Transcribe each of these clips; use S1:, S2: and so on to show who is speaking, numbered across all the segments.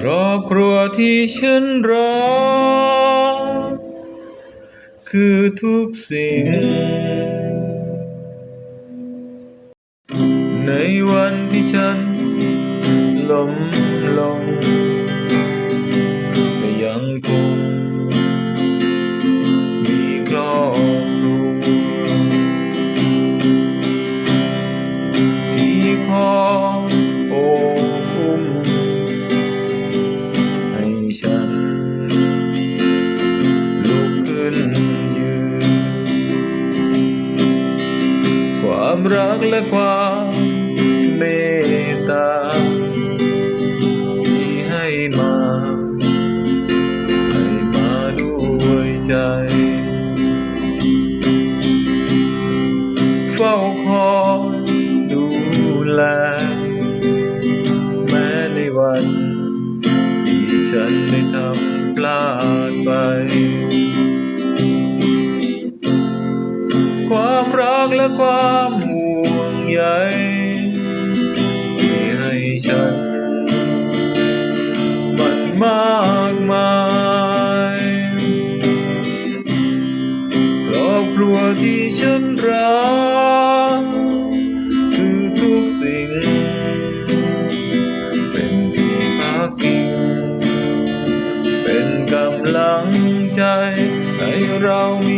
S1: ครอบครัวที่ฉันรักคือทุกสิ่ง ในวันที่ฉันล้มลง รักและความเมตตาที่ให้มา ให้มาด้วยใจ เฝ้าคอยดูแล แม้ในวัน ที่ฉันได้ทำพลาดไปความรักและความห่ว ใยที่ให้ฉัน มันมากมายครอบครัวที่ฉันรักคือทุกสิ่ง เป็นที่พักพิงเป็นกำลังใจให้เรามี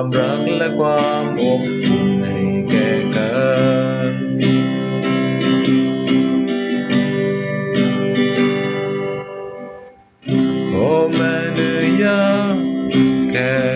S1: ความรักและความอบอุ่นให้แก่กันพ่อแม่เหนื่อยยากแค่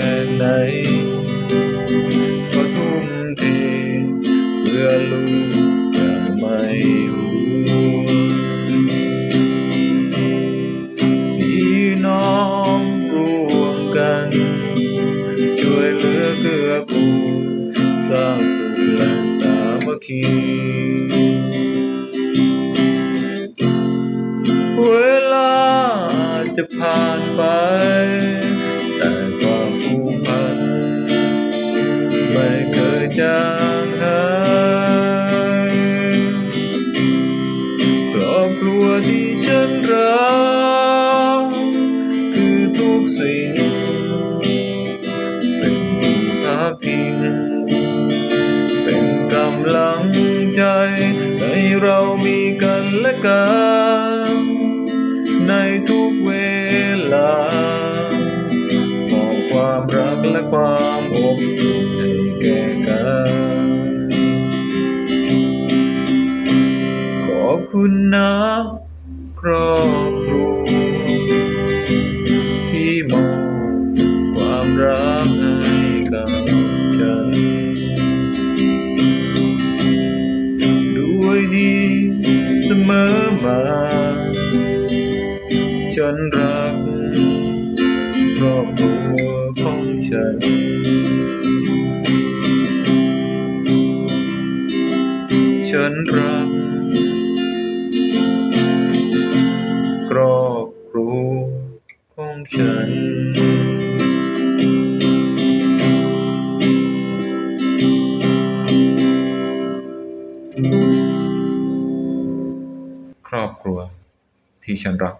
S1: ามัคคีเวลาจะผ่านไป แต่ความผูกพัน ไม่เคยจางหายครอบครัวที่ฉันรักคือทุกสิ่ง เป็นที่พักพิงำลังใจให้เรามีกันและกัน ในทุกเวลา มอบความรักและความอบอุ่นให้แก่กัน ขอบคุณนะครอบครัวที่มอบความรัก นรักครอบครัวของฉัน ฉันรักครอบครัวของฉันครอบครัวที่ฉันรัก